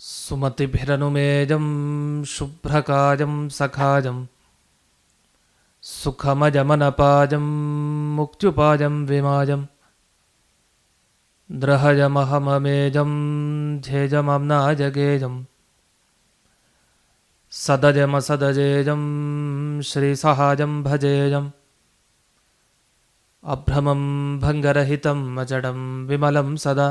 सुमतिभिरनुमेजं शुभ्रकाजं सखाजं सुखमजमनपाजं मुक्त्युपाजं विमाजं द्रहजमहममेजं झेजमम्नाजगेजं सदजमसदजेजं श्रीसहाजं भजेयम् अभ्रमं भङ्गरहितम् अजडं विमलं सदा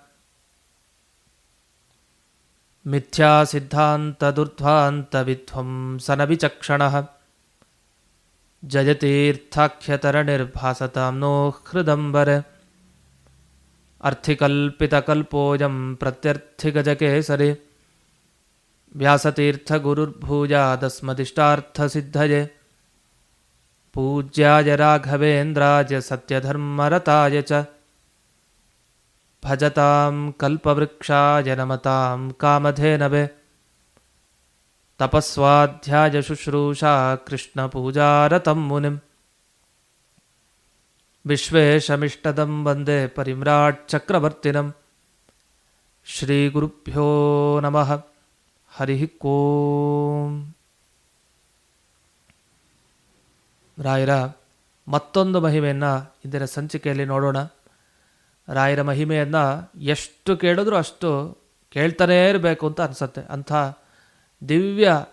मिथ्यासिद्धान्तदुर्ध्वान्तविध्वंसनविचक्षणः जयतीर्थाख्यतरनिर्भासतां नो हृदम्बर। अर्थिकल्पितकल्पोऽयं प्रत्यर्थिगजकेसरि। व्यासतीर्थगुरुर्भूयादस्मदिष्टार्थसिद्धये। पूज्याय राघवेन्द्राय सत्यधर्मरताय च। ಭಜತಾಂ ಕಲ್ಪವೃಕ್ಷಾಯ ನಮತಾಂ ಕಾಮಧೇನವೆ. ತಪಸ್ವಾಧ್ಯಾಯ ಶುಶ್ರೂಷಾ ಕೃಷ್ಣ ಪೂಜಾರತಂ ಮುನಿಂ. ವಿಶ್ವೇಶಮಿಷ್ಟದಂ ವಂದೇ ಪರಿಮ್ರಾಟ್ ಚಕ್ರವರ್ತಿನಂ. ಶ್ರೀ ಗುರುಭ್ಯೋ ನಮಃ. ಹರಿ ಕೋಂ ರಾಯರ ಮತ್ತೊಂದು ಮಹಿಮೆಯನ್ನು ಇದರ ಸಂಚಿಕೆಯಲ್ಲಿ ನೋಡೋಣ. ರಾಯರ ಮಹಿಮೆಯನ್ನು ಎಷ್ಟು ಕೇಳಿದ್ರೂ ಅಷ್ಟು ಕೇಳ್ತಾನೇ ಇರಬೇಕು ಅಂತ ಅನಿಸುತ್ತೆ. ಅಂಥ ದಿವ್ಯ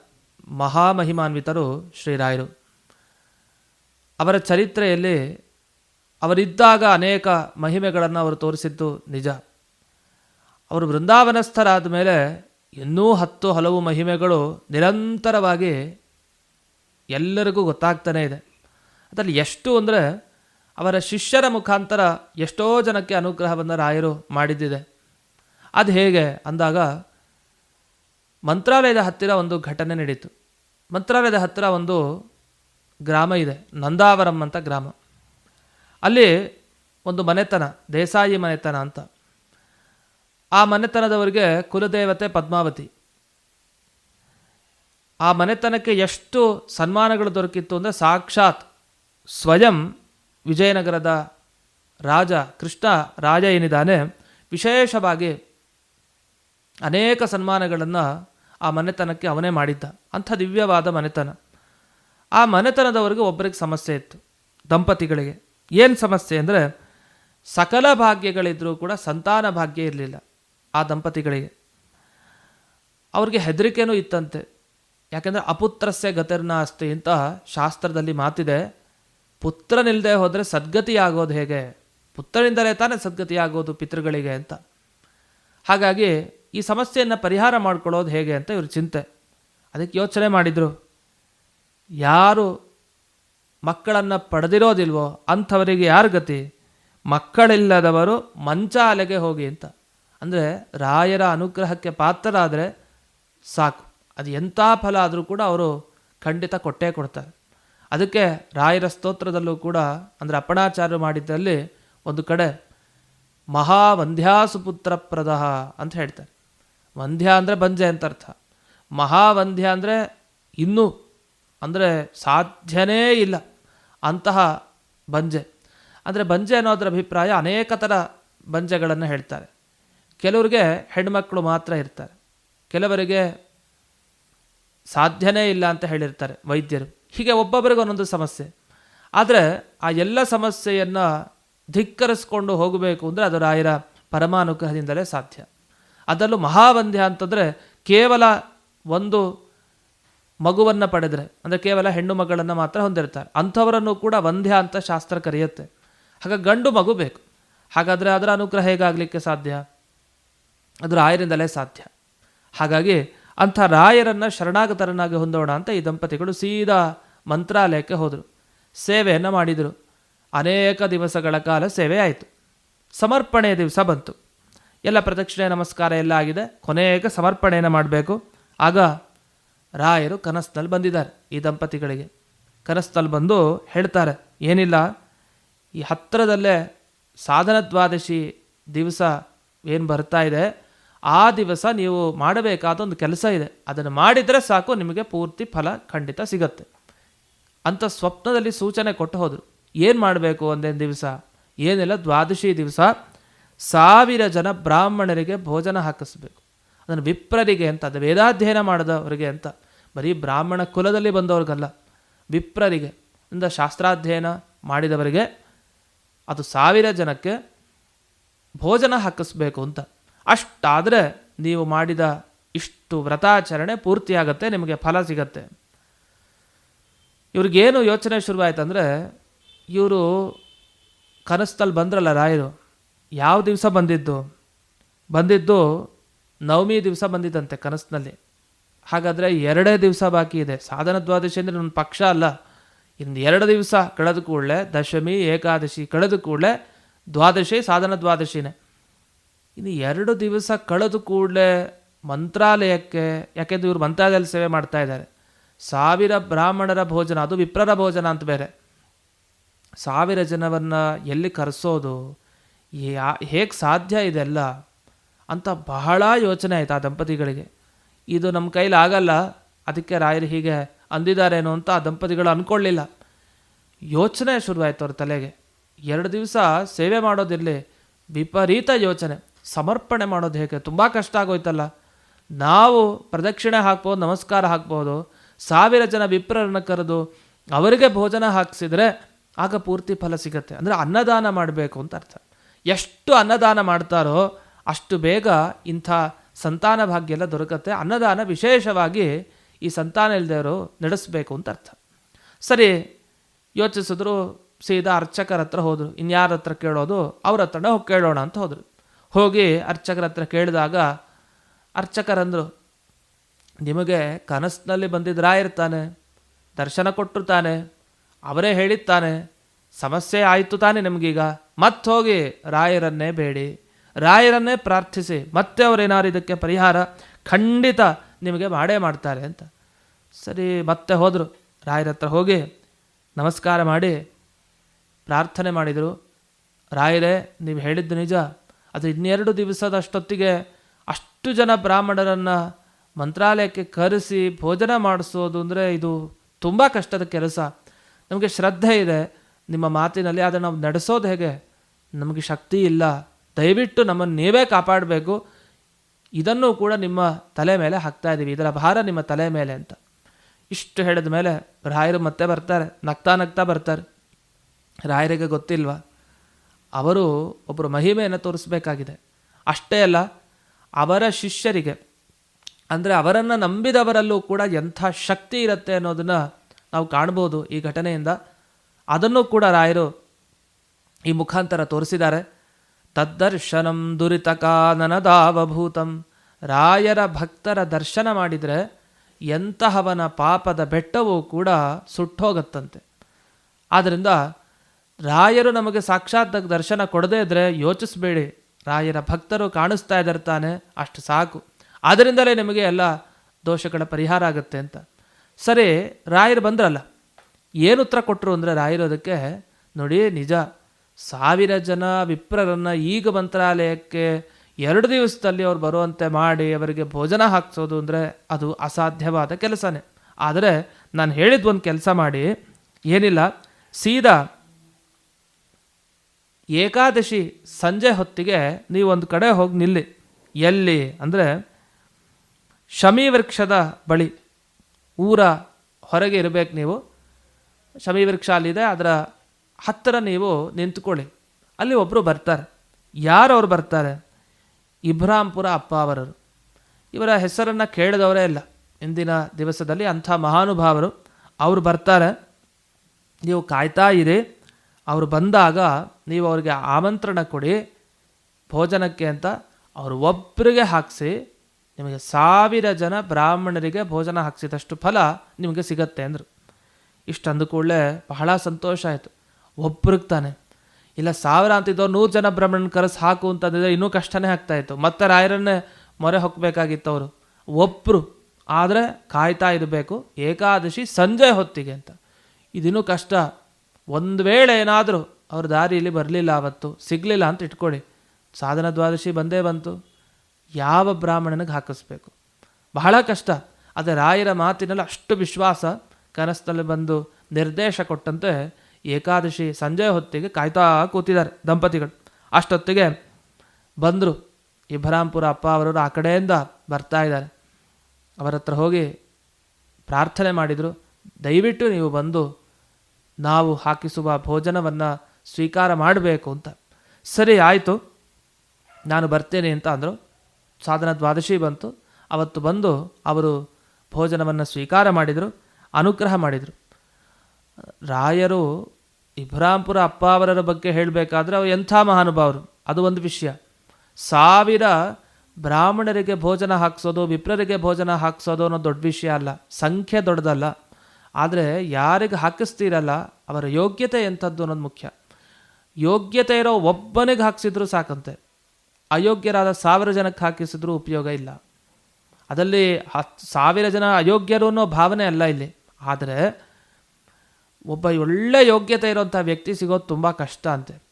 ಮಹಾಮಹಿಮಾನ್ವಿತರು ಶ್ರೀರಾಯರು ಅವರ ಚರಿತ್ರೆಯಲ್ಲಿ ಅವರಿದ್ದಾಗ ಅನೇಕ ಮಹಿಮೆಗಳನ್ನು ಅವರು ತೋರಿಸಿದ್ದು ನಿಜ. ಅವರು ವೃಂದಾವನಸ್ಥರಾದ ಮೇಲೆ ಇನ್ನೂ ಹತ್ತು ಹಲವು ಮಹಿಮೆಗಳು ನಿರಂತರವಾಗಿ ಎಲ್ಲರಿಗೂ ಗೊತ್ತಾಗ್ತಾನೇ ಇದೆ. ಅದರಲ್ಲಿ ಎಷ್ಟು ಅಂದರೆ ಅವರ ಶಿಷ್ಯರ ಮುಖಾಂತರ ಎಷ್ಟೋ ಜನಕ್ಕೆ ಅನುಗ್ರಹವನ್ನು ರಾಯರು ಮಾಡಿದ್ದಿದೆ. ಅದು ಹೇಗೆ ಅಂದಾಗ, ಮಂತ್ರಾಲಯದ ಹತ್ತಿರ ಒಂದು ಘಟನೆ ನಡೀತು. ಮಂತ್ರಾಲಯದ ಹತ್ತಿರ ಒಂದು ಗ್ರಾಮ ಇದೆ, ನಂದಾವರಂ ಅಂತ ಗ್ರಾಮ. ಅಲ್ಲಿ ಒಂದು ಮನೆತನ, ದೇಸಾಯಿ ಮನೆತನ ಅಂತ. ಆ ಮನೆತನದವರಿಗೆ ಕುಲದೇವತೆ ಪದ್ಮಾವತಿ. ಆ ಮನೆತನಕ್ಕೆ ಎಷ್ಟು ಸನ್ಮಾನಗಳು ದೊರಕಿತ್ತು ಅಂದರೆ ಸಾಕ್ಷಾತ್ ಸ್ವಯಂ ವಿಜಯನಗರದ ರಾಜ, ಕೃಷ್ಣ ರಾಜ ಏನಿದ್ದಾನೆ, ವಿಶೇಷವಾಗಿ ಅನೇಕ ಸನ್ಮಾನಗಳನ್ನು ಆ ಮನೆತನಕ್ಕೆ ಅವನೇ ಮಾಡಿದ್ದ. ಅಂಥ ದಿವ್ಯವಾದ ಮನೆತನ. ಆ ಮನೆತನದವರಿಗೆ ಒಬ್ಬರಿಗೆ ಸಮಸ್ಯೆ ಇತ್ತು, ದಂಪತಿಗಳಿಗೆ. ಏನು ಸಮಸ್ಯೆ ಅಂದರೆ, ಸಕಲ ಭಾಗ್ಯಗಳಿದ್ದರೂ ಕೂಡ ಸಂತಾನ ಭಾಗ್ಯ ಇರಲಿಲ್ಲ ಆ ದಂಪತಿಗಳಿಗೆ. ಅವ್ರಿಗೆ ಹೆದರಿಕೆನೂ ಇತ್ತಂತೆ. ಯಾಕೆಂದರೆ ಅಪುತ್ರಸ್ಯ ಗತಿರ್ನ ಅಸ್ತಿ ಅಂತ ಶಾಸ್ತ್ರದಲ್ಲಿ ಮಾತಿದೆ. ಪುತ್ರನಿಲ್ಲದೆ ಹೋದರೆ ಸದ್ಗತಿ ಆಗೋದು ಹೇಗೆ? ಪುತ್ರನಿಂದಲೇ ತಾನೇ ಸದ್ಗತಿ ಆಗೋದು ಪಿತೃಗಳಿಗೆ ಅಂತ. ಹಾಗಾಗಿ ಈ ಸಮಸ್ಯೆಯನ್ನು ಪರಿಹಾರ ಮಾಡ್ಕೊಳ್ಳೋದು ಹೇಗೆ ಅಂತ ಇವರು ಚಿಂತೆ. ಅದಕ್ಕೆ ಯೋಚನೆ ಮಾಡಿದರು. ಯಾರು ಮಕ್ಕಳನ್ನು ಪಡೆದಿರೋದಿಲ್ವೋ ಅಂಥವರಿಗೆ ಯಾರು ಗತಿ? ಮಕ್ಕಳಿಲ್ಲದವರು ಮಂಚಾಲೆಗೆ ಹೋಗಿ ಅಂತ. ಅಂದರೆ ರಾಯರ ಅನುಗ್ರಹಕ್ಕೆ ಪಾತ್ರರಾದರೆ ಸಾಕು. ಅದು ಎಂಥ ಫಲ ಆದರೂ ಕೂಡ ಅವರು ಖಂಡಿತ ಕೊಟ್ಟೇ ಕೊಡ್ತಾರೆ. ಅದಕ್ಕೆ ರಾಯರ ಸ್ತೋತ್ರದಲ್ಲೂ ಕೂಡ ಅಂದರೆ ಅಪ್ಪಣಾಚಾರ್ಯರು ಮಾಡಿದ್ದಲ್ಲಿ ಒಂದು ಕಡೆ ಮಹಾವಂಧ್ಯಾಸುಪುತ್ರ ಪ್ರದಹ ಅಂತ ಹೇಳ್ತಾರೆ. ವಂಧ್ಯ ಅಂದರೆ ಬಂಜೆ ಅಂತ ಅರ್ಥ. ಮಹಾವಂಧ್ಯ ಅಂದರೆ ಇನ್ನೂ ಅಂದರೆ ಸಾಧ್ಯನೇ ಇಲ್ಲ ಅಂತಹ ಬಂಜೆ. ಅಂದರೆ ಬಂಜೆ ಅನ್ನೋದರ ಅಭಿಪ್ರಾಯ ಅನೇಕ ಥರ ಬಂಜೆಗಳನ್ನು ಹೇಳ್ತಾರೆ. ಕೆಲವರಿಗೆ ಹೆಣ್ಮಕ್ಳು ಮಾತ್ರ ಇರ್ತಾರೆ. ಕೆಲವರಿಗೆ ಸಾಧ್ಯನೇ ಇಲ್ಲ ಅಂತ ಹೇಳಿರ್ತಾರೆ ವೈದ್ಯರು. ಹೀಗೆ ಒಬ್ಬೊಬ್ಬರಿಗೆ ಒಂದೊಂದು ಸಮಸ್ಯೆ. ಆದರೆ ಆ ಎಲ್ಲ ಸಮಸ್ಯೆಯನ್ನು ಧಿಕ್ಕರಿಸ್ಕೊಂಡು ಹೋಗಬೇಕು ಅಂದರೆ ಅದು ರಾಯರ ಪರಮಾನುಗ್ರಹದಿಂದಲೇ ಸಾಧ್ಯ. ಅದರಲ್ಲೂ ಮಹಾವಂದ್ಯ ಅಂತಂದರೆ ಕೇವಲ ಒಂದು ಮಗುವನ್ನು ಪಡೆದರೆ, ಅಂದರೆ ಕೇವಲ ಹೆಣ್ಣು ಮಗಳನ್ನು ಮಾತ್ರ ಹೊಂದಿರ್ತಾರೆ. ಅಂಥವರನ್ನು ಕೂಡ ವಂದ್ಯ ಅಂತ ಶಾಸ್ತ್ರ ಕರೆಯುತ್ತೆ. ಹಾಗೆ ಗಂಡು ಮಗು ಬೇಕು. ಹಾಗಾದರೆ ಅದರ ಅನುಗ್ರಹ ಹೇಗಾಗಲಿಕ್ಕೆ ಸಾಧ್ಯ? ಅದು ರಾಯರಿಂದಲೇ ಸಾಧ್ಯ. ಹಾಗಾಗಿ ಅಂಥ ರಾಯರನ್ನು ಶರಣಾಗತರನ್ನಾಗಿ ಹೊಂದೋಣ ಅಂತ ಈ ದಂಪತಿಗಳು ಸೀದಾ ಮಂತ್ರಾಲಯಕ್ಕೆ ಹೋದರು. ಸೇವೆಯನ್ನು ಮಾಡಿದರು. ಅನೇಕ ದಿವಸಗಳ ಕಾಲ ಸೇವೆ ಆಯಿತು. ಸಮರ್ಪಣೆಯ ದಿವಸ ಬಂತು. ಎಲ್ಲ ಪ್ರದಕ್ಷಿಣೆ, ನಮಸ್ಕಾರ ಎಲ್ಲ ಆಗಿದೆ. ಕೊನೆಗೆ ಸಮರ್ಪಣೆಯನ್ನು ಮಾಡಬೇಕು. ಆಗ ರಾಯರು ಕನಸಿನಲ್ಲಿ ಬಂದಿದ್ದಾರೆ ಈ ದಂಪತಿಗಳಿಗೆ. ಕನಸಿನಲ್ಲಿ ಬಂದು ಹೇಳ್ತಾರೆ, ಏನಿಲ್ಲ, ಈ ಹತ್ತಿರದಲ್ಲೇ ಸಾಧನದ್ವಾದಶಿ ದಿವಸ ಏನು ಬರ್ತಾ ಇದೆ? ಆ ದಿವಸ ನೀವು ಮಾಡಬೇಕಾದ ಒಂದು ಕೆಲಸ ಇದೆ. ಅದನ್ನು ಮಾಡಿದರೆ ಸಾಕು, ನಿಮಗೆ ಪೂರ್ತಿ ಫಲ ಖಂಡಿತ ಸಿಗತ್ತೆ. ಅಂತ ಸ್ವಪ್ನದಲ್ಲಿ ಸೂಚನೆ ಕೊಟ್ಟು ಹೋದರು. ಏನು ಮಾಡಬೇಕು ಒಂದೇನು ದಿವಸ? ಏನಿಲ್ಲ, ದ್ವಾದಶಿ ದಿವಸ. ಸಾವಿರ ಜನ ಬ್ರಾಹ್ಮಣರಿಗೆ ಭೋಜನ ಹಾಕಿಸ್ಬೇಕು. ಅದನ್ನು ವಿಪ್ರರಿಗೆ ಅಂತ, ಅದು ವೇದಾಧ್ಯಯನ ಮಾಡಿದವರಿಗೆ ಅಂತ. ಬರೀ ಬ್ರಾಹ್ಮಣ ಕುಲದಲ್ಲಿ ಬಂದವ್ರಿಗಲ್ಲ. ವಿಪ್ರರಿಗೆ, ಇಂದ ಶಾಸ್ತ್ರಾಧ್ಯಯನ ಮಾಡಿದವರಿಗೆ ಅದು ಸಾವಿರ ಜನಕ್ಕೆ ಭೋಜನ ಹಾಕಿಸ್ಬೇಕು ಅಂತ. ಅಷ್ಟಾದರೆ ನೀವು ಮಾಡಿದ ಇಷ್ಟು ವ್ರತಾಚರಣೆ ಪೂರ್ತಿಯಾಗತ್ತೆ, ನಿಮಗೆ ಫಲ ಸಿಗತ್ತೆ. ಇವ್ರಿಗೇನು ಯೋಚನೆ ಶುರುವಾಯ್ತಂದರೆ, ಇವರು ಕನಸ್ತಲ್ಲಿ ಬಂದ್ರಲ್ಲ ರಾಯರು, ಯಾವ ದಿವಸ ಬಂದಿದ್ದು? ಬಂದಿದ್ದು ನವಮಿ ದಿವಸ ಬಂದಿದ್ದಂತೆ ಕನಸಿನಲ್ಲಿ. ಹಾಗಾದರೆ ಎರಡೇ ದಿವಸ ಬಾಕಿ ಇದೆ. ಸಾಧನ ದ್ವಾದಶಿ ಅಂದರೆ ನನ್ನ ಪಕ್ಷ ಅಲ್ಲ. ಇನ್ನು ಎರಡು ದಿವಸ ಕಳೆದ ಕೂಡಲೇ, ದಶಮಿ, ಏಕಾದಶಿ ಕಳೆದ ಕೂಡಲೇ ದ್ವಾದಶಿ, ಸಾಧನ ದ್ವಾದಶಿನೇ. ಇನ್ನು ಎರಡು ದಿವಸ ಕಳೆದು ಕೂಡಲೇ ಮಂತ್ರಾಲಯಕ್ಕೆ, ಯಾಕೆಂದ್ರೆ ಇವರು ಮಂತ್ರಾಲಯದಲ್ಲಿ ಸೇವೆ ಮಾಡ್ತಾ ಇದ್ದಾರೆ. ಸಾವಿರ ಬ್ರಾಹ್ಮಣರ ಭೋಜನ, ಅದು ವಿಪ್ರರ ಭೋಜನ ಅಂತ ಬೇರೆ. ಸಾವಿರ ಜನವನ್ನು ಎಲ್ಲಿ ಕರೆಸೋದು, ಯಾ, ಹೇಗೆ ಸಾಧ್ಯ ಇದೆಲ್ಲ ಅಂತ ಬಹಳ ಯೋಚನೆ ಆಯಿತು ಆ ದಂಪತಿಗಳಿಗೆ. ಇದು ನಮ್ಮ ಕೈಲಿ ಆಗಲ್ಲ, ಅದಕ್ಕೆ ರಾಯರು ಹೀಗೆ ಅಂದಿದ್ದಾರೇನೋ ಅಂತ ಆ ದಂಪತಿಗಳು ಅಂದ್ಕೊಳ್ಳಿಲ್ಲ ಯೋಚನೆ ಶುರುವಾಯಿತು ಅವ್ರ ತಲೆಗೆ. ಎರಡು ದಿವಸ ಸೇವೆ ಮಾಡೋದಿರಲಿ, ವಿಪರೀತ ಯೋಚನೆ. ಸಮರ್ಪಣೆ ಮಾಡೋದು ಹೇಗೆ? ತುಂಬ ಕಷ್ಟ ಆಗೋಯ್ತಲ್ಲ. ನಾವು ಪ್ರದಕ್ಷಿಣೆ ಹಾಕ್ಬೋದು, ನಮಸ್ಕಾರ ಹಾಕ್ಬೋದು, ಸಾವಿರ ಜನ ವಿಪ್ರರನ್ನು ಕರೆದು ಅವರಿಗೆ ಭೋಜನ ಹಾಕಿಸಿದರೆ ಆಗ ಪೂರ್ತಿ ಫಲ ಸಿಗತ್ತೆ. ಅಂದರೆ ಅನ್ನದಾನ ಮಾಡಬೇಕು ಅಂತ ಅರ್ಥ. ಎಷ್ಟು ಅನ್ನದಾನ ಮಾಡ್ತಾರೋ ಅಷ್ಟು ಬೇಗ ಇಂಥ ಸಂತಾನ ಭಾಗ್ಯ ಎಲ್ಲ ದೊರಕತ್ತೆ. ಅನ್ನದಾನ ವಿಶೇಷವಾಗಿ ಈ ಸಂತಾನ ಇಲ್ಲದೇವರು ನಡೆಸಬೇಕು ಅಂತ ಅರ್ಥ. ಸರಿ, ಯೋಚಿಸಿದ್ರು ಸೀದಾ ಅರ್ಚಕರ ಹತ್ರ ಹೋದರು. ಇನ್ಯಾರ ಹತ್ರ ಕೇಳೋದು? ಅವ್ರ ಹತ್ರನೇ ಹೋಗಿ ಕೇಳೋಣ ಅಂತ ಹೋದರು. ಹೋಗಿ ಅರ್ಚಕರ ಹತ್ರ ಕೇಳಿದಾಗ ಅರ್ಚಕರಂದರು, ನಿಮಗೆ ಕನಸಿನಲ್ಲಿ ಬಂದಿದ್ದ ರಾಯಿರ್ತಾನೆ ದರ್ಶನ ಕೊಟ್ಟರು ತಾನೆ, ಅವರೇ ಹೇಳಿದ್ದಾನೆ ಸಮಸ್ಯೆ ಆಯಿತು ತಾನೆ ನಿಮಗೀಗ ಮತ್ತೆ ಹೋಗಿ ರಾಯರನ್ನೇ ಬೇಡಿ, ರಾಯರನ್ನೇ ಪ್ರಾರ್ಥಿಸಿ, ಮತ್ತೆ ಅವರೇನಾದ್ರು ಇದಕ್ಕೆ ಪರಿಹಾರ ಖಂಡಿತ ನಿಮಗೆ ಮಾಡೇ ಮಾಡ್ತಾರೆ ಅಂತ. ಸರಿ, ಮತ್ತೆ ಹೋದರು. ರಾಯರ ಹತ್ರ ಹೋಗಿ ನಮಸ್ಕಾರ ಮಾಡಿ ಪ್ರಾರ್ಥನೆ ಮಾಡಿದರು. ರಾಯರೇ, ನೀವು ಹೇಳಿದ್ದು ನಿಜ ಅದು ಇನ್ನೆರಡು ದಿವಸದಷ್ಟೊತ್ತಿಗೆ ಅಷ್ಟು ಜನ ಬ್ರಾಹ್ಮಣರನ್ನು ಮಂತ್ರಾಲಯಕ್ಕೆ ಕರೆಸಿ ಭೋಜನ ಮಾಡಿಸೋದು ಅಂದರೆ ಇದು ತುಂಬ ಕಷ್ಟದ ಕೆಲಸ. ನಮಗೆ ಶ್ರದ್ಧೆ ಇದೆ ನಿಮ್ಮ ಮಾತಿನಲ್ಲಿ, ಆದರೆ ನಾವು ನಡೆಸೋದು ಹೇಗೆ? ನಮಗೆ ಶಕ್ತಿ ಇಲ್ಲ. ದಯವಿಟ್ಟು ನಮ್ಮನ್ನು ನೀವೇ ಕಾಪಾಡಬೇಕು. ಇದನ್ನು ಕೂಡ ನಿಮ್ಮ ತಲೆ ಮೇಲೆ ಹಾಕ್ತಾ ಇದ್ದೀವಿ ಇದರ ಭಾರ ನಿಮ್ಮ ತಲೆ ಮೇಲೆ ಅಂತ. ಇಷ್ಟು ಹೇಳಿದ ಮೇಲೆ ರಾಯರು ಮತ್ತೆ ಬರ್ತಾರೆ, ನಗ್ತಾ ನಗ್ತಾ ಬರ್ತಾರೆ. ರಾಯರಿಗೆ ಗೊತ್ತಿಲ್ವಾ? ಅವರು ಒಬ್ಬರು ಮಹಿಮೆಯನ್ನು ತೋರಿಸಬೇಕಾಗಿದೆ. ಅಷ್ಟೇ ಅಲ್ಲ, ಅವರ ಶಿಷ್ಯರಿಗೆ, ಅಂದರೆ ಅವರನ್ನು ನಂಬಿದವರಲ್ಲೂ ಕೂಡ ಎಂಥ ಶಕ್ತಿ ಇರುತ್ತೆ ಅನ್ನೋದನ್ನು ನಾವು ಕಾಣ್ಬೋದು ಈ ಘಟನೆಯಿಂದ. ಅದನ್ನು ಕೂಡ ರಾಯರು ಈ ಮುಖಾಂತರ ತೋರಿಸಿದ್ದಾರೆ. ತದ್ದರ್ಶನಂ ದುರಿತಕಾನನದಾವಭೂತಂ. ರಾಯರ ಭಕ್ತರ ದರ್ಶನ ಮಾಡಿದರೆ ಎಂತಹವನ ಪಾಪದ ಬೆಟ್ಟವೂ ಕೂಡ ಸುಟ್ಟೋಗತ್ತಂತೆ. ಆದ್ದರಿಂದ ರಾಯರು ನಮಗೆ ಸಾಕ್ಷಾತ್ ದರ್ಶನ ಕೊಡದೇ ಇದ್ದರೆ ಯೋಚಿಸಬೇಡಿ. ರಾಯರ ಭಕ್ತರು ಕಾಣಿಸ್ತಾ ಇದ್ದಾರೆ ತಾನೆ, ಅಷ್ಟು ಸಾಕು. ಆದ್ದರಿಂದಲೇ ನಿಮಗೆ ಎಲ್ಲ ದೋಷಗಳ ಪರಿಹಾರ ಆಗುತ್ತೆ ಅಂತ. ಸರಿ, ರಾಯರು ಬಂದ್ರಲ್ಲ. ಏನು ಉತ್ತರ ಕೊಟ್ಟರು ಅಂದರೆ ರಾಯರು ಅದಕ್ಕೆ, ನೋಡಿ, ನಿಜ. ಸಾವಿರ ಜನ ವಿಪ್ರರನ್ನು ಈಗ ಮಂತ್ರಾಲಯಕ್ಕೆ ಎರಡು ದಿವಸದಲ್ಲಿ ಅವ್ರು ಬರುವಂತೆ ಮಾಡಿ ಅವರಿಗೆ ಭೋಜನ ಹಾಕ್ಸೋದು ಅಂದರೆ ಅದು ಅಸಾಧ್ಯವಾದ ಕೆಲಸನೇ. ಆದರೆ, ನಾನು ಹೇಳಿದ ಒಂದು ಕೆಲಸ ಮಾಡಿ. ಏನಿಲ್ಲ, ಸೀದಾ ಏಕಾದಶಿ ಸಂಜೆ ಹೊತ್ತಿಗೆ ನೀವೊಂದು ಕಡೆ ಹೋಗಿ ನಿಲ್ಲಿ. ಎಲ್ಲಿ? ಅಂದರೆ ಶಮಿ ವೃಕ್ಷದ ಬಳಿ. ಊರ ಹೊರಗೆ ಇರಬೇಕು ನೀವು. ಶಮಿ ವೃಕ್ಷ ಅಲ್ಲಿದೆ, ಅದರ ಹತ್ತಿರ ನೀವು ನಿಂತ್ಕೊಳ್ಳಿ. ಅಲ್ಲಿ ಒಬ್ಬರು ಬರ್ತಾರೆ. ಯಾರು ಅವ್ರು ಬರ್ತಾರೆ? ಇಬ್ರಾಂಪುರ ಅಪ್ಪ ಅವರರು ಇವರ ಹೆಸರನ್ನು ಕೇಳಿದವರೇ ಇಲ್ಲ. ಇಂದಿನ ದಿವಸದಲ್ಲಿ ಅಂಥ ಮಹಾನುಭಾವರು. ಅವರು ಬರ್ತಾರೆ. ನೀವು ಕಾಯ್ತಾ ಇರಿ. ಅವರು ಬಂದಾಗ ನೀವು ಅವರಿಗೆ ಆಮಂತ್ರಣ ಕೊಡಿ, ಭೋಜನಕ್ಕೆ ಅಂತ ಅವರು ಒಬ್ಬರಿಗೆ ಹಾಕಿಸಿ, ನಿಮಗೆ ಸಾವಿರ ಜನ ಬ್ರಾಹ್ಮಣರಿಗೆ ಭೋಜನ ಹಾಕಿಸಿದಷ್ಟು ಫಲ ನಿಮಗೆ ಸಿಗತ್ತೆ ಅಂದರು. ಇಷ್ಟು ಅಂದ ಕೂಡಲೇ ಬಹಳ ಸಂತೋಷ ಆಯಿತು. ಒಬ್ರಿಗೆ ತಾನೆ. ಇಲ್ಲ, ಸಾವಿರ ಅಂತಿದ್ದವ್ರು ನೂರು ಜನ ಬ್ರಾಹ್ಮಣನ ಕರೆಸಿ ಹಾಕು ಅಂತಂದಿದ್ರೆ ಇನ್ನೂ ಕಷ್ಟನೇ ಆಗ್ತಾಯಿತ್ತು ಮತ್ತೆ ರಾಯರನ್ನೇ ಮೊರೆ ಹೊಕ್ಕಬೇಕಾಗಿತ್ತು ಅವರು. ಒಬ್ಬರು ಆದರೆ ಕಾಯ್ತಾ ಇರಬೇಕು. ಏಕಾದಶಿ ಸಂಜೆ ಹೊತ್ತಿಗೆ ಅಂತ. ಇದಿನ್ನೂ ಕಷ್ಟ. ಒಂದು ವೇಳೆ ಏನಾದರೂ ಅವ್ರ ದಾರಿಯಲ್ಲಿ ಬರಲಿಲ್ಲ ಆವತ್ತು, ಸಿಗಲಿಲ್ಲ ಅಂತ ಇಟ್ಕೊಳ್ಳಿ ಸಾಧನ ದ್ವಾದಶಿ ಬಂದೇ ಬಂತು. ಯಾವ ಬ್ರಾಹ್ಮಣನಿಗೆ ಹಾಕಿಸ್ಬೇಕು? ಬಹಳ ಕಷ್ಟ. ಆದರೆ ರಾಯರ ಮಾತಿನಲ್ಲಿ ಅಷ್ಟು ವಿಶ್ವಾಸ. ಕನಸಿನಲ್ಲಿ ಬಂದು ನಿರ್ದೇಶ ಕೊಟ್ಟಂತೆ ಏಕಾದಶಿ ಸಂಜೆ ಹೊತ್ತಿಗೆ ಕಾಯ್ತಾ ಕೂತಿದ್ದಾರೆ ದಂಪತಿಗಳು. ಅಷ್ಟೊತ್ತಿಗೆ ಬಂದರು. ಇಬ್ರಾಂಪುರ ಅಪ್ಪ ಅವರು ಆ ಕಡೆಯಿಂದ ಬರ್ತಾ ಇದ್ದಾರೆ. ಅವರ ಹತ್ರ ಹೋಗಿ ಪ್ರಾರ್ಥನೆ ಮಾಡಿದರು. ದಯವಿಟ್ಟು ನೀವು ಬಂದು ನಾವು ಹಾಕಿಸುವ ಭೋಜನವನ್ನು ಸ್ವೀಕಾರ ಮಾಡಬೇಕು ಅಂತ. ಸರಿ, ಆಯಿತು. ನಾನು ಬರ್ತೇನೆ ಅಂತ ಅಂದರು. ಸಾಧನ ದ್ವಾದಶಿ ಬಂತು. ಅವತ್ತು ಬಂದು ಅವರು ಭೋಜನವನ್ನು ಸ್ವೀಕಾರ ಮಾಡಿದರು, ಅನುಗ್ರಹ ಮಾಡಿದರು. ರಾಯರು ಇಬ್ರಾಂಪುರ ಅಪ್ಪ ಅವರ ಬಗ್ಗೆ ಹೇಳಬೇಕಾದ್ರೆ ಅವರು ಎಂಥ ಮಹಾನುಭಾವರು? ಅದು ಒಂದು ವಿಷಯ. ಸಾವಿರ ಬ್ರಾಹ್ಮಣರಿಗೆ ಭೋಜನ ಹಾಕ್ಸೋದು, ವಿಪ್ರರಿಗೆ ಭೋಜನ ಹಾಕ್ಸೋದು ಅನ್ನೋ ದೊಡ್ಡ ವಿಷಯ ಅಲ್ಲ. ಸಂಖ್ಯೆ ದೊಡ್ಡದಲ್ಲ. ಆದರೆ ಯಾರಿಗೆ ಹಾಕಿಸ್ತೀರಲ್ಲ, ಅವರ ಯೋಗ್ಯತೆ ಎಂಥದ್ದು ಅನ್ನೋದು ಮುಖ್ಯ. ಯೋಗ್ಯತೆ ಇರೋ ಒಬ್ಬನಿಗೆ ಹಾಕಿಸಿದ್ರು ಸಾಕಂತೆ. ಅಯೋಗ್ಯರಾದ ಸಾವಿರ ಜನಕ್ಕೆ ಹಾಕಿಸಿದ್ರೂ ಉಪಯೋಗ ಇಲ್ಲ. ಅದರಲ್ಲಿ ಹತ್ತು ಸಾವಿರ ಜನ ಅಯೋಗ್ಯರು ಅನ್ನೋ ಭಾವನೆ ಅಲ್ಲ ಇಲ್ಲಿ. ಆದರೆ ಒಬ್ಬ ಒಳ್ಳೆ ಯೋಗ್ಯತೆ ಇರೋಂಥ ವ್ಯಕ್ತಿ ಸಿಗೋದು ತುಂಬ ಕಷ್ಟ ಅಂತೆ.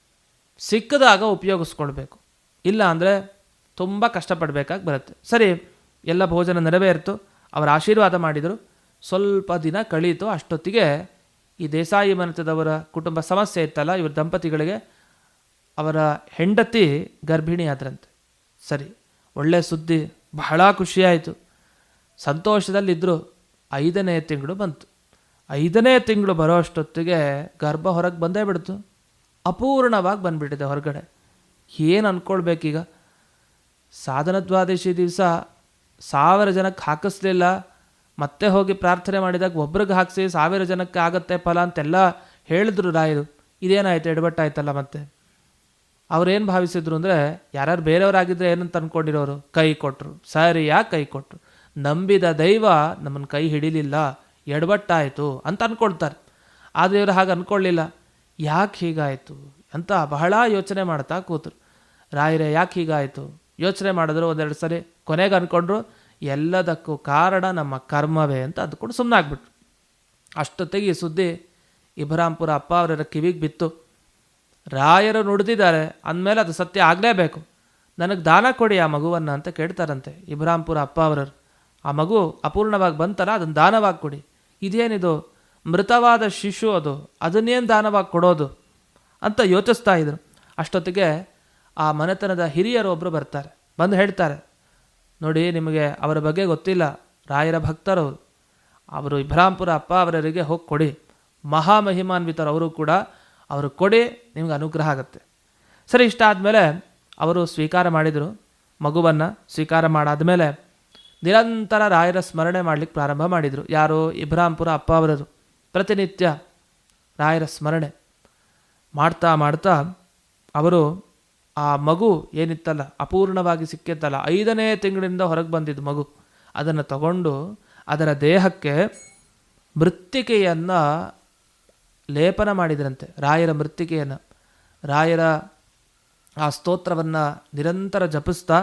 ಸಿಕ್ಕಿದಾಗ ಉಪಯೋಗಿಸ್ಕೊಳ್ಬೇಕು. ಇಲ್ಲ ಅಂದರೆ ತುಂಬ ಕಷ್ಟಪಡಬೇಕಾಗಿ ಬರುತ್ತೆ. ಸರಿ, ಎಲ್ಲ ಭೋಜನ ನೆರವೇರಿತು. ಅವರ ಆಶೀರ್ವಾದ ಮಾಡಿದರು. ಸ್ವಲ್ಪ ದಿನ ಕಳೀತು. ಅಷ್ಟೊತ್ತಿಗೆ ಈ ದೇಸಾಯಿ ಮನೆತದವರ ಕುಟುಂಬ ಸಮಸ್ಯೆ ಇತ್ತಲ್ಲ, ಇವರ ದಂಪತಿಗಳಿಗೆ ಅವರ ಹೆಂಡತಿ ಗರ್ಭಿಣಿ ಆದ್ರಂತೆ ಸರಿ ಒಳ್ಳೆಯ ಸುದ್ದಿ, ಬಹಳ ಖುಷಿಯಾಯಿತು. ಸಂತೋಷದಲ್ಲಿದ್ದರು ಐದನೇ ತಿಂಗಳು ಬಂತು. ಐದನೇ ತಿಂಗಳು ಬರೋ ಅಷ್ಟೊತ್ತಿಗೆ ಗರ್ಭ ಹೊರಗೆ ಬಂದೇ ಬಿಡ್ತು. ಅಪೂರ್ಣವಾಗಿ ಬಂದುಬಿಟ್ಟಿದೆ ಹೊರಗಡೆ. ಏನು ಅಂದ್ಕೊಳ್ಬೇಕೀಗ ಸಾಧನದ್ವಾದಶಿ ದಿವಸ ಸಾವಿರ ಜನಕ್ಕೆ ಹಾಕಿಸ್ಲಿಲ್ಲ ಮತ್ತೆ ಹೋಗಿ ಪ್ರಾರ್ಥನೆ ಮಾಡಿದಾಗ ಒಬ್ರಿಗೆ ಹಾಕಿಸಿ ಸಾವಿರ ಜನಕ್ಕೆ ಆಗತ್ತೆ ಫಲ ಅಂತೆಲ್ಲ ಹೇಳಿದ್ರು ರಾಯರು. ಇದೇನಾಯ್ತು? ಎಡಬಟ್ಟಾಯ್ತಲ್ಲ ಮತ್ತೆ? ಅವ್ರೇನು ಭಾವಿಸಿದ್ರು ಅಂದರೆ ಯಾರ್ಯಾರು ಬೇರೆಯವರಾಗಿದ್ದರೆ ಏನಂತ ಅಂದ್ಕೊಂಡಿರೋರು ಕೈ ಕೊಟ್ಟರು ಸರಿಯಾಗಿ ಕೈ ಕೊಟ್ಟರು ನಂಬಿದ ದೈವ ನಮ್ಮನ್ನು ಕೈ ಹಿಡಿಲಿಲ್ಲ. ಎಡಬಟ್ಟಾಯಿತು ಅಂತ ಅಂದ್ಕೊಳ್ತಾರೆ ಆದರೆ ಇವರು ಹಾಗೆ ಅಂದ್ಕೊಳ್ಳಿಲ್ಲ ಯಾಕೆ ಹೀಗಾಯಿತು? ಅಂತ ಬಹಳ ಯೋಚನೆ ಮಾಡ್ತಾ ಕೂತರು. ರಾಯರೇ, ಯಾಕೆ ಹೀಗಾಯಿತು? ಯೋಚನೆ ಮಾಡಿದ್ರು ಒಂದೆರಡು ಸರಿ ಕೊನೆಗೆ ಅಂದ್ಕೊಂಡ್ರು ಎಲ್ಲದಕ್ಕೂ ಕಾರಣ ನಮ್ಮ ಕರ್ಮವೇ ಅಂತ ಅಂದ್ಕೊಂಡು ಸುಮ್ಮನಾಗ್ಬಿಟ್ರು ಅಷ್ಟೊತ್ತಿಗೆ ಈ ಸುದ್ದಿ ಇಬ್ರಾಂಪುರ ಅಪ್ಪ ಅವರ ಕಿವಿಗೆ ಬಿತ್ತು. ರಾಯರು ನುಡಿದಿದ್ದಾರೆ, ಅಂದಮೇಲೆ ಅದು ಸತ್ಯ ಆಗಲೇಬೇಕು. ನನಗೆ ದಾನ ಕೊಡಿ ಆ ಮಗುವನ್ನು ಅಂತ ಕೇಳ್ತಾರಂತೆ ಇಬ್ರಾಂಪುರ ಅಪ್ಪ ಅವರರು. ಆ ಮಗು ಅಪೂರ್ಣವಾಗಿ ಬಂತಲ್ಲ ಅದನ್ನು ದಾನವಾಗಿ ಕೊಡಿ. ಇದೇನಿದು, ಮೃತವಾದ ಶಿಶು ಅದು, ಅದನ್ನೇನು ದಾನವಾಗಿ ಕೊಡೋದು ಅಂತ ಯೋಚಿಸ್ತಾ ಇದ್ರು. ಅಷ್ಟೊತ್ತಿಗೆ ಆ ಮನೆತನದ ಹಿರಿಯರು ಒಬ್ಬರು ಬರ್ತಾರೆ, ಬಂದು ಹೇಳ್ತಾರೆ ನೋಡಿ, ನಿಮಗೆ ಅವರ ಬಗ್ಗೆ ಗೊತ್ತಿಲ್ಲ. ರಾಯರ ಭಕ್ತರವರು ಅವರು ಇಬ್ರಾಂಪುರ ಅಪ್ಪ ಅವರರಿಗೆ ಹೋಗಿ ಕೊಡಿ. ಮಹಾಮಹಿಮಾನ್ವಿತರು ಅವರು ಕೂಡ ಅವರು ಕೊಡಿ, ನಿಮ್ಗೆ ಅನುಗ್ರಹ ಆಗುತ್ತೆ. ಸರಿ, ಇಷ್ಟ ಆದಮೇಲೆ ಅವರು ಸ್ವೀಕಾರ ಮಾಡಿದರು. ಮಗುವನ್ನು ಸ್ವೀಕಾರ ಮಾಡಾದಮೇಲೆ ನಿರಂತರ ರಾಯರ ಸ್ಮರಣೆ ಮಾಡಲಿಕ್ಕೆ ಪ್ರಾರಂಭ ಮಾಡಿದರು. ಯಾರು? ಇಬ್ರಾಂಪುರ ಅಪ್ಪ ಅವರದು ಪ್ರತಿನಿತ್ಯ ರಾಯರ ಸ್ಮರಣೆ ಮಾಡ್ತಾ ಮಾಡ್ತಾ ಅವರು ಆ ಮಗು ಏನಿತ್ತಲ್ಲ, ಅಪೂರ್ಣವಾಗಿ ಸಿಕ್ಕಿತ್ತಲ್ಲ, ಐದನೇ ತಿಂಗಳಿಂದ ಹೊರಗೆ ಬಂದಿದ್ದು ಮಗು. ಅದನ್ನು ತಗೊಂಡು ಅದರ ದೇಹಕ್ಕೆ ಮೃತ್ತಿಕೆಯನ್ನು ಲೇಪನ ಮಾಡಿದ್ರಂತೆ, ರಾಯರ ಮೃತ್ತಿಕೆಯನ್ನು. ರಾಯರ ಆ ಸ್ತೋತ್ರವನ್ನು ನಿರಂತರ ಜಪಿಸ್ತಾ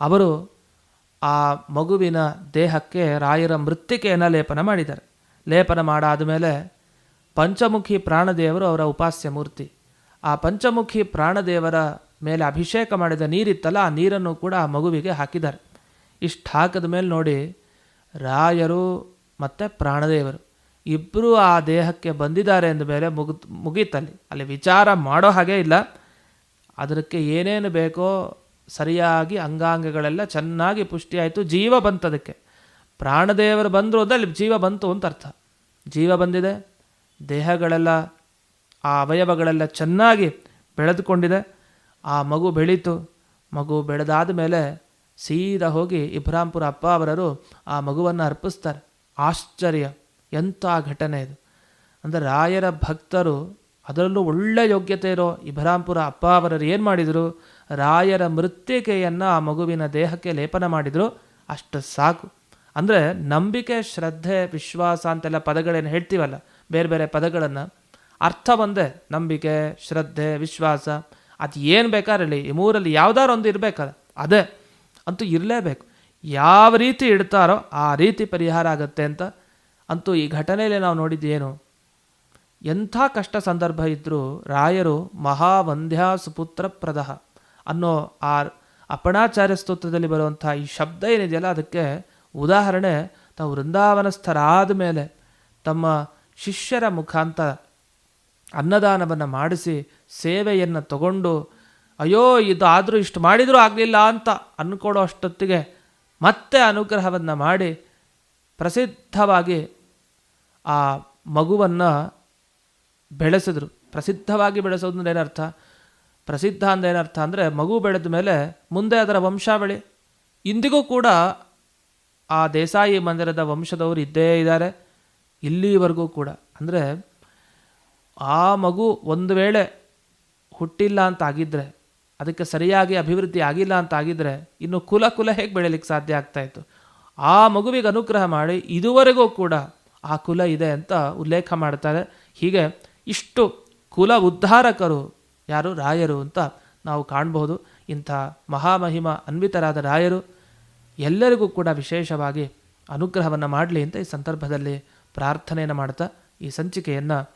ಅವರು ಆ ಮಗುವಿನ ದೇಹಕ್ಕೆ ರಾಯರ ಮೃತ್ತಿಕೆಯನ್ನು ಲೇಪನ ಮಾಡಿದ್ದಾರೆ. ಲೇಪನ ಮಾಡಾದ ಮೇಲೆ ಪಂಚಮುಖಿ ಪ್ರಾಣದೇವರು ಅವರ ಉಪಾಸ್ಯ ಮೂರ್ತಿ. ಆ ಪಂಚಮುಖಿ ಪ್ರಾಣದೇವರ ಮೇಲೆ ಅಭಿಷೇಕ ಮಾಡಿದ ನೀರಿತ್ತಲ್ಲ, ಆ ನೀರನ್ನು ಕೂಡ ಆ ಮಗುವಿಗೆ ಹಾಕಿದ್ದಾರೆ. ಇಷ್ಟು ಹಾಕಿದ ಮೇಲೆ ನೋಡಿ ರಾಯರು ಮತ್ತು ಪ್ರಾಣದೇವರು ಇಬ್ಬರೂ ಆ ದೇಹಕ್ಕೆ ಬಂದಿದ್ದಾರೆ ಅಂದ ಮೇಲೆ ಮುಗಿ, ಮುಗೀತಲ್ಲಿ. ಅಲ್ಲಿ ವಿಚಾರ ಮಾಡೋ ಹಾಗೆ ಇಲ್ಲ. ಅದಕ್ಕೆ ಏನೇನು ಬೇಕೋ ಸರಿಯಾಗಿ ಅಂಗಾಂಗಗಳೆಲ್ಲ ಚೆನ್ನಾಗಿ ಪುಷ್ಟಿಯಾಯಿತು ಜೀವ ಬಂತು ಅದಕ್ಕೆ. ಪ್ರಾಣದೇವರು ಬಂದರು ಅಂದರೆ ಅಲ್ಲಿ ಜೀವ ಬಂತು ಅಂತ ಅರ್ಥ. ಜೀವ ಬಂದಿದೆ, ದೇಹಗಳೆಲ್ಲ ಆ ಅವಯವಗಳೆಲ್ಲ ಚೆನ್ನಾಗಿ ಬೆಳೆದುಕೊಂಡಿದೆ. ಆ ಮಗು ಬೆಳೀತು. ಮಗು ಬೆಳೆದಾದ ಮೇಲೆ ಸೀದಾ ಹೋಗಿ ಇಬ್ರಾಂಪುರ ಅಪ್ಪ ಅವರರು ಆ ಮಗುವನ್ನು ಅರ್ಪಿಸ್ತಾರೆ. ಆಶ್ಚರ್ಯ. ಎಂಥ ಘಟನೆ ಇದು. ಅಂದರೆ ರಾಯರ ಭಕ್ತರು ಅದರಲ್ಲೂ ಒಳ್ಳೆ ಯೋಗ್ಯತೆ ಇರೋ ಇಬ್ರಾಂಪುರ ಅಪ್ಪ ಅವರರು ಏನು ಮಾಡಿದರು? ರಾಯರ ಮೃತ್ತಿಕೆಯನ್ನು ಆ ಮಗುವಿನ ದೇಹಕ್ಕೆ ಲೇಪನ ಮಾಡಿದರು. ಅಷ್ಟು ಸಾಕು. ಅಂದರೆ ನಂಬಿಕೆ, ಶ್ರದ್ಧೆ, ವಿಶ್ವಾಸ ಅಂತೆಲ್ಲ ಪದಗಳೇನು ಹೇಳ್ತೀವಲ್ಲ? ಬೇರೆ ಬೇರೆ ಪದಗಳನ್ನು. ಅರ್ಥ ಒಂದೇ. ನಂಬಿಕೆ, ಶ್ರದ್ಧೆ, ವಿಶ್ವಾಸ. ಅದು ಏನು ಬೇಕಾದ್ರಲ್ಲಿ ಈ ಮೂರಲ್ಲಿ ಯಾವ್ದಾರು ಒಂದು ಇರಬೇಕಲ್ಲ, ಅದೇ ಅಂತೂ ಇರಲೇಬೇಕು. ಯಾವ ರೀತಿ ಇಡ್ತಾರೋ ಆ ರೀತಿ ಪರಿಹಾರ ಆಗುತ್ತೆ ಅಂತ ಅಂತೂ ಈ ಘಟನೆಯಲ್ಲಿ ನಾವು ನೋಡಿದ್ದೇನು. ಎಂಥ ಕಷ್ಟ ಸಂದರ್ಭ ಇದ್ದರೂ ರಾಯರು ಮಹಾವಂದ್ಯಾ ಸುಪುತ್ರ ಪ್ರದಹ ಅನ್ನೋ ಆ ಅಪಣಾಚಾರ್ಯ ಸ್ತೋತ್ರದಲ್ಲಿ ಬರುವಂಥ ಈ ಶಬ್ದ ಏನಿದೆಯಲ್ಲ, ಅದಕ್ಕೆ ಉದಾಹರಣೆ, ತಾವು ವೃಂದಾವನಸ್ಥರಾದ ಮೇಲೆ ತಮ್ಮ ಶಿಷ್ಯರ ಮುಖಾಂತರ ಅನ್ನದಾನವನ್ನು ಮಾಡಿಸಿ ಸೇವೆಯನ್ನು ತಗೊಂಡು, ಅಯ್ಯೋ, ಇದಾದರೂ ಇಷ್ಟು ಮಾಡಿದರೂ ಆಗಲಿಲ್ಲ ಅಂತ ಅಂದ್ಕೊಡೋ ಅಷ್ಟೊತ್ತಿಗೆ ಮತ್ತೆ ಅನುಗ್ರಹವನ್ನು ಮಾಡಿ ಪ್ರಸಿದ್ಧವಾಗಿ ಆ ಮಗುವನ್ನು ಬೆಳೆಸಿದ್ರು. ಪ್ರಸಿದ್ಧವಾಗಿ ಬೆಳೆಸೋದು ಅಂದ್ರೆ ಏನರ್ಥ? ಪ್ರಸಿದ್ಧ ಅಂದ್ರೆ ಏನರ್ಥ ಅಂದರೆ ಮಗು ಬೆಳೆದ ಮೇಲೆ ಮುಂದೆ ಅದರ ವಂಶಾವಳಿ. ಇಂದಿಗೂ ಕೂಡ ಆ ದೇಸಾಯಿ ಮಂದಿರದ ವಂಶದವರು ಇದ್ದೇ ಇದ್ದಾರೆ. ಇಲ್ಲಿವರೆಗೂ ಕೂಡ. ಅಂದರೆ ಆ ಮಗು ಒಂದು ವೇಳೆ ಹುಟ್ಟಿಲ್ಲ ಅಂತ ಆಗಿದ್ರೆ, ಅದಕ್ಕೆ ಸರಿಯಾಗಿ ಅಭಿವೃದ್ಧಿ ಆಗಿಲ್ಲ ಅಂತ ಆಗಿದ್ರೆ ಇನ್ನು ಕುಲ ಕುಲ ಹೇಗೆ ಬೆಳೆಯಲಿಕ್ಕೆ ಸಾಧ್ಯ ಆಗ್ತಾಯಿತ್ತು ಆ ಮಗುವಿಗೆ ಅನುಗ್ರಹ ಮಾಡಿ ಇದುವರೆಗೂ ಕೂಡ ಆ ಕುಲ ಇದೆ ಅಂತ ಉಲ್ಲೇಖ ಮಾಡ್ತಾರೆ. ಹೀಗೆ ಇಷ್ಟು ಕುಲ ಉದ್ಧಾರಕರು ಯಾರು? ರಾಯರು ಅಂತ ನಾವು ಕಾಣಬಹುದು ಇಂಥ ಮಹಾಮಹಿಮ ಅನ್ವಿತರಾದ ರಾಯರು ಎಲ್ಲರಿಗೂ ಕೂಡ ವಿಶೇಷವಾಗಿ ಅನುಗ್ರಹವನ್ನು ಮಾಡಲಿ ಅಂತ ಈ ಸಂದರ್ಭದಲ್ಲಿ ಪ್ರಾರ್ಥನೆಯನ್ನು ಮಾಡ್ತಾ ಈ ಸಂಚಿಕೆಯನ್ನು